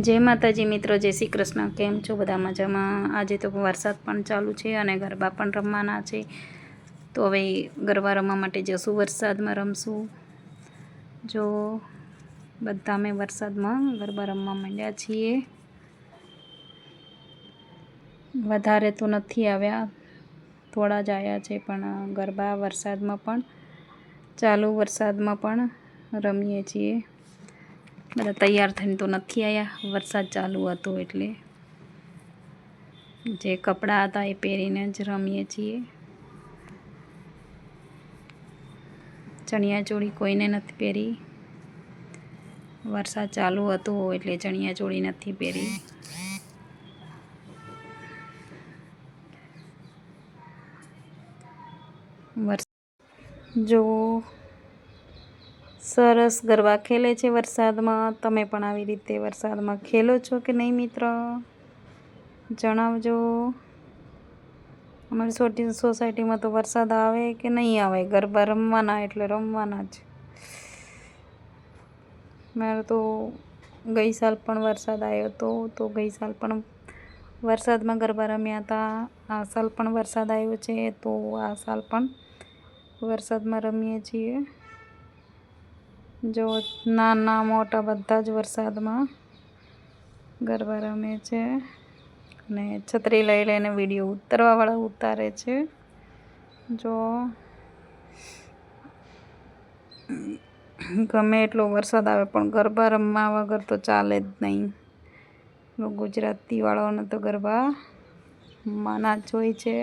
જય માતાજી મિત્રો, જય શ્રી કૃષ્ણ. કેમ છો બધા મજામાં? આજે તો વરસાદ પણ ચાલુ છે અને ગરબા પણ રમવાના છે. તો હવે ગરબા રમવા માટે જશું, વરસાદમાં રમશું. જો બધા અમે વરસાદમાં ગરબા રમવા માંડ્યા છીએ. વધારે તો નથી આવ્યા, થોડા જ આવ્યા છે, પણ ગરબા વરસાદમાં પણ, ચાલુ વરસાદમાં પણ રમીએ છીએ. બધા તૈયાર થઈને તો નથી આવ્યા વરસાદ ચાલુ હતો એટલે જે કપડાં હતા એ પહેરીને જ રમીએ છીએ. ચણિયા ચોળી કોઈને નથી પહેરી. વરસાદ ચાલુ હતો એટલે ચણિયા ચોળી નથી પહેરી. જો સરસ ગરબા ખેલે છે વરસાદમાં. તમે પણ આવી રીતે વરસાદમાં ખેલો છો કે નહીં મિત્ર? જણાવજો. અમારી સોટી સોસાયટીમાં તો વરસાદ આવે કે નહીં આવે? ગરબા રમવાના એટલે રમવાના જ. મારે તો ગઈ સાલ પણ વરસાદ આવ્યો હતો, તો ગઈ સાલ પણ વરસાદમાં ગરબા રમ્યા હતા. આ સાલ પણ વરસાદ આવ્યો છે, તો આ સાલ પણ વરસાદમાં રમીએ છીએ. જો નાના મોટા બધા જ વરસાદમાં ગરબા રમે છે અને છત્રી લઈ લઈને વીડિયો ઉતારવાવાળા ઉતારે છે. જો ગમે એટલો વરસાદ આવે પણ ગરબા રમવા વગર તો ચાલે જ નહીં. ગુજરાતીવાળાઓને તો ગરબા માના જ હોય છે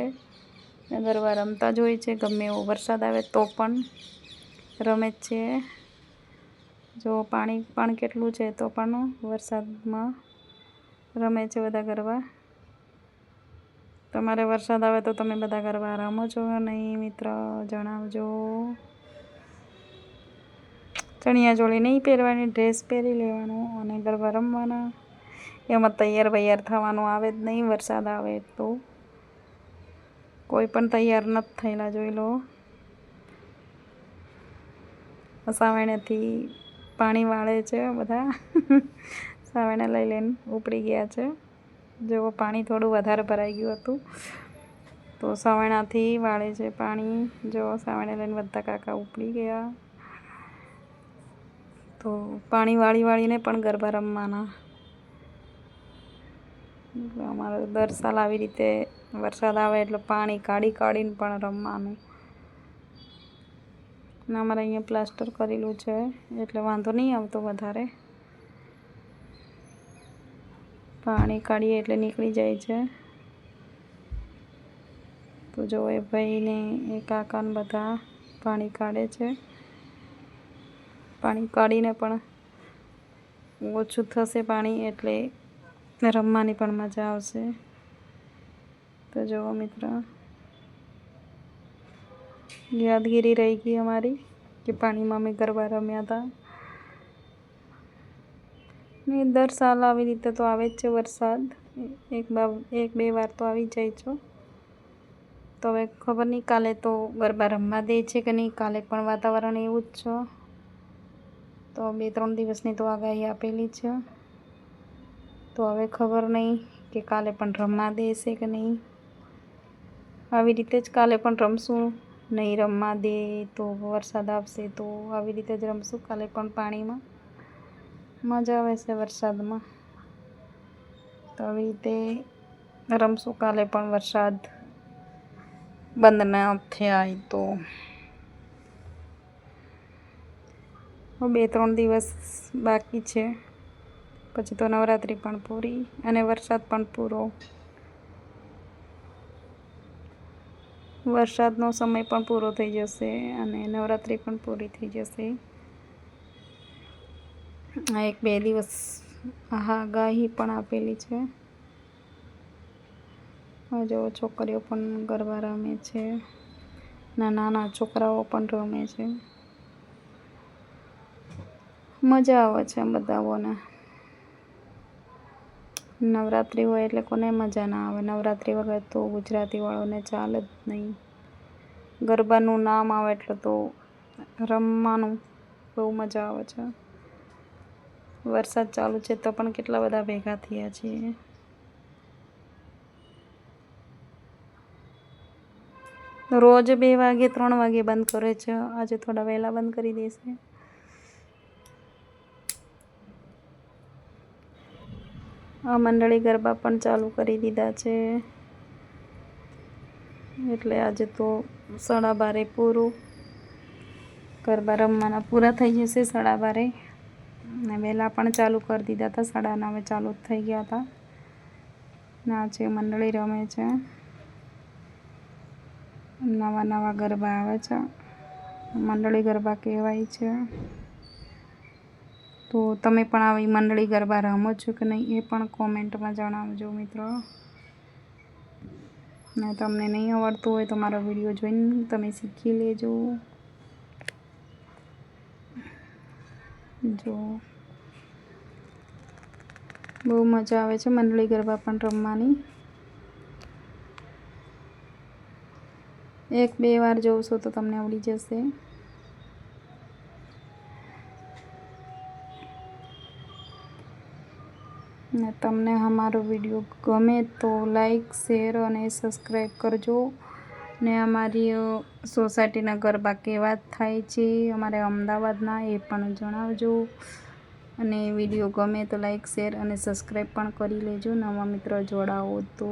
ગરબા રમતા જ હોય છે. ગમે એવો વરસાદ આવે તો પણ રમે છે. જો પાણી, પણ કેટલું છે તો પણ વરસાદમાં રમે છે બધા ગરબા. તમારે વરસાદ આવે તો તમે બધા ગરબા રમો છો નહીં, મિત્ર, જણાવજો. ચણિયા ચોળી નહીં પહેરવાની, ડ્રેસ પહેરી લેવાનો અને ગરબા રમવાના. એમાં તૈયાર વૈયાર થવાનું આવે જ નહીં, વરસાદ આવે તો. કોઈ પણ તૈયાર નથી થયેલા, જોઈ લો. સાવણેથી પાણી વાળે છે બધા. સાવણે લઈ લઈને ઉપડી ગયા છે. જેવો પાણી થોડું વધારે ભરાઈ ગયું હતું. તો સાવણાથી વાળે છે પાણી. જો સાવણે લઈને બધા કાકા ઉપડી ગયા. તો પાણી વાળી વાળીને પણ ગરબા રમવાના. અમારે દર સાલ આવી રીતે વરસાદ આવે એટલે પાણી કાઢી કાઢીને પણ રમવાનું. ને અમારે અહીંયા પ્લાસ્ટર કરેલું છે, એટલે વાંધો નહીં આવતો વધારે. પાણી કાઢીએ એટલે નીકળી જાય છે. તો જો એ ભાઈને, એ કાકાને બધા પાણી કાઢે છે. પાણી કાઢીને પણ ઓછું થશે પાણી, એટલે રમવાની પણ મજા આવશે. તો જુઓ મિત્ર. યાદગીરી રહી ગઈ અમારી કે પાણીમાં અમે ગરબા રમ્યા હતા ને દર સાલ આવી રીતે તો આવે જ છે વરસાદ. એક એક બે વાર તો આવી જાય છો. તો હવે ખબર નહીં કાલે તો ગરબા રમવા દે છે કે નહીં? કાલે પણ વાતાવરણ એવું જ છે. તો બે ત્રણ દિવસની તો આગાહી આપેલી છે. તો હવે ખબર નહીં કે કાલે પણ રમવા દેશે કે નહીં? આવી રીતે જ કાલે પણ રમશું. નહીં રમવા દે તો વરસાદ આવશે તો આવી રીતે જ રમશું કાલે પણ પાણીમાં. મજા આવે છે વરસાદમાં. તો આવી રીતે રમશું કાલે પણ વરસાદ બંધ ન થાય તો. બે ત્રણ દિવસ બાકી છે. પછી તો નવરાત્રિ પણ પૂરી અને વરસાદ પણ પૂરો. વરસાદનો સમય પણ પૂરો થઈ જશે અને નવરાત્રિ પણ પૂરી થઈ જશે. આ એક બે દિવસ આગાહી પણ આપેલી છે. જો છોકરીઓ પણ ગરબા રમે છે. નાના છોકરાઓ પણ રમે છે. મજા આવે છે બધાઓને. નવરાત્રિ હોય એટલે કોને મજા ના આવે. નવરાત્રિ વગર તો ગુજરાતીવાળોને ચાલે જ નહીં. ગરબાનું નામ આવે એટલે તો રમવાનું બહુ મજા આવે છે. વરસાદ ચાલુ છે તો પણ કેટલા બધા ભેગા થયા છીએ. રોજ બે વાગે, ત્રણ વાગે બંધ કરે છે. આજે થોડા વહેલા બંધ કરી દેશે. આ મંડળી ગરબા પણ ચાલુ કરી દીધા છે. એટલે આજે તો સાડા બારે પૂરું. ગરબા રમવાના પૂરા થઈ જશે સાડા બારે. ને વહેલા પણ ચાલુ કરી દીધા હતા, સાડા નવે ચાલુ થઈ ગયા હતા. ના છે મંડળી રમે છે. નવા નવા ગરબા આવે છે. મંડળી ગરબા કહેવાય છે. તો તમે પણ આવી મંડળી ગરબા રમો છો કે નહીં એ પણ કોમેન્ટમાં જણાવજો મિત્રો. ને તમને નહીં આવડતું હોય તો મારો વીડિયો જોઈને તમે શીખી લેજો. જો. બહુ મજા આવે છે મંડળી ગરબા પણ રમવાની. એક બે વાર જોશો તો તમને આવડી જશે. ને તમને અમારો વીડિયો ગમે તો લાઈક, શેર અને સબસ્ક્રાઈબ કરજો. ને અમારી સોસાયટીના ગરબા કેવા થાય છે અમારે અમદાવાદના એ પણ જણાવજો. અને વીડિયો ગમે તો લાઈક, શેર અને સબસ્ક્રાઈબ પણ કરી લેજો. નવા મિત્રો જોડાવો તો.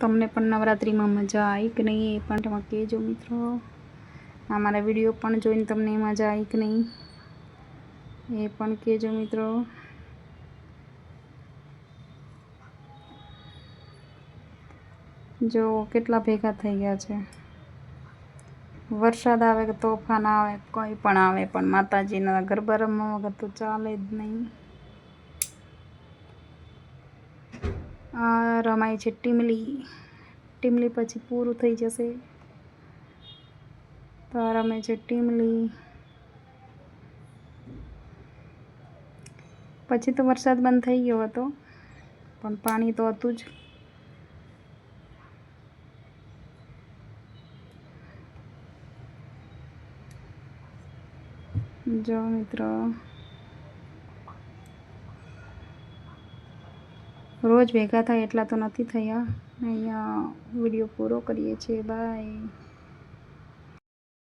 તમને પણ નવરાત્રિમાં મજા આવી કે નહીં એ પણ તમે કહેજો મિત્રો. અમારા વીડિયો પણ જોઈને તમને મજા આવી કે નહીં? એ પણ કહેજો મિત્રો. જો કેટલા ભેગા થઈ ગયા છે. વરસાદ આવે કે તોફાન આવે, કોઈ પણ આવે, પણ માતાજીના ગરબા રમવા વગર તો ચાલે જ નહીં. આ રમાય છે ટીમલી. ટીમલી પછી પૂરું થઈ જશે. તો રમે છે ટીમલી. પછી તો વરસાદ બંધ થઈ ગયો હતો, પણ પાણી તો હતું જ. જો મિત્રો. રોજ ભેગા થાય એટલા તો નથી થયા. અહીંયા વીડિયો પૂરો કરીએ છીએ. બાય